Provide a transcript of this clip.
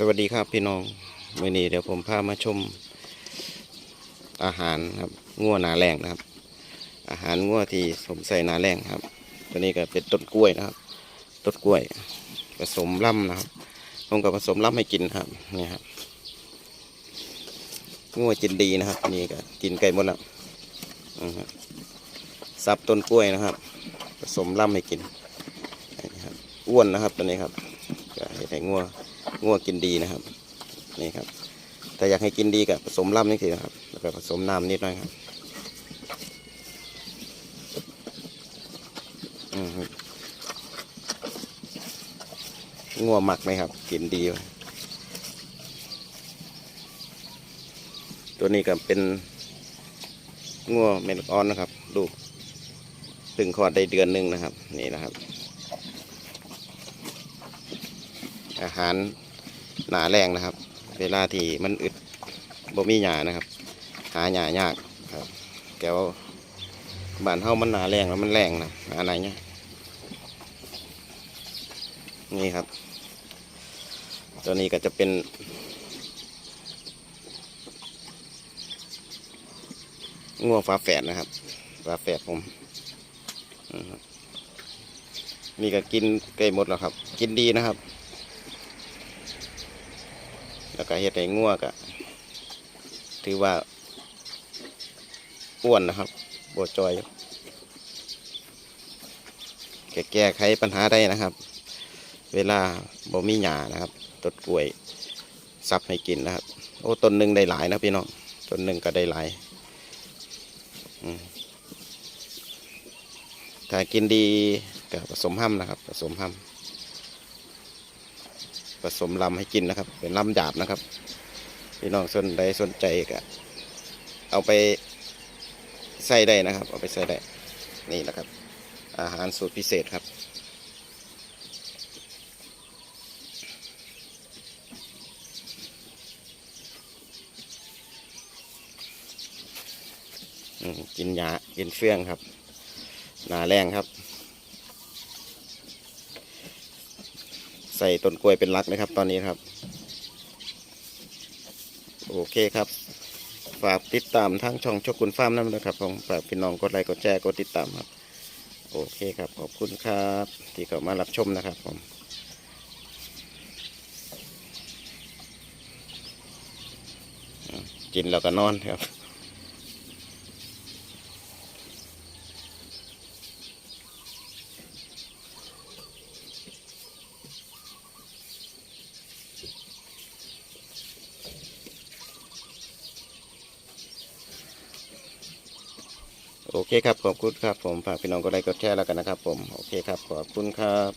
สวัสดีครับพี่น้องมื่อนี้เดี๋ยวผมพามาชมอาหารครับงัวหนาแรงนะครับ อาหารงัวที่ผมใส่หนาแรงครับ ตัวนี้ก็เป็นต้นกล้วยนะครับต้นกล้วย ผสมล่ำนะครับผมก็ผสมล่ำให้กินครับนี่ครับงัวกินดีนะครับ นี่ก็กินไก่หมดแล้วอือฮะซับต้นกล้วยนะครับ ผสมล่ำให้กินนี่ครับอ้วนนะครับตัวนี้ครับก็เห็นให้งัว งัวกินดีนะครับ นี่ครับถ้าอยากให้กินดีกับผสมล่ำนี่สินะครับแล้วก็ผสมน้ำนิดหน่อยครับงัวหมักไหมครับ กินดี ตัวนี้ก็เป็นงัวเมลกออนนะครับ ลูกถึงคลอดได้เดือนหนึ่งนะครับ นี่นะครับ อาหารหนาแรงนะครับ เวลาที่มันอึดบ่มีหยานะครับ หาหยายากครับแกว่าบ้านเฮามันหนาแรงแล้วมันแรงนะหาไหนเนี่ยนี่ครับ ตัวนี้ก็จะเป็นงัวฟ้าแฝดนะครับฟ้าแฝดผมนี่ก็กินไก่หมดแล้วครับ กินดีนะครับ แล้วก็เฮ็ดให้งัวก็ถือว่าอ้วนนะครับบวจอย แก้แก้ไขปัญหาได้นะครับ เวลาบ่มีหญ้านะครับต้นกล้วยซับให้กินนะครับ โอ้ต้นหนึ่งได้หลายนะพี่น้องต้นหนึ่งก็ได้หลายถ้ากินดีก็ผสมห้ำนะครับ ผสมห้ำ สมลำให้กินนะครับ เป็นลำหยาบนะครับพี่น้องสนใดสนใจก็เอาไปใส่ได้นะครับ เอาไปใส่ได้นี่นะครับ อาหารสูตรพิเศษครับกินยากินเฟื่องครับ หนาแรงครับ ใส่ต้นกล้วยเป็นลักนะครับ ตอนนี้ครับ โอเคครับ ฝากติดตามทางช่องชกุนฟาร์มนั่นนะครับผมฝากพี่น้องกดไลค์กดแชร์กดติดตามครับ โอเคครับ ขอบคุณครับ ที่เข้ามารับชมนะครับผมกินแล้วก็นอนครับ โอเคครับขอบคุณครับผมฝากพี่น้องกดไลค์กดแชร์แล้วกันนะครับผมโอเคครับขอบคุณครับ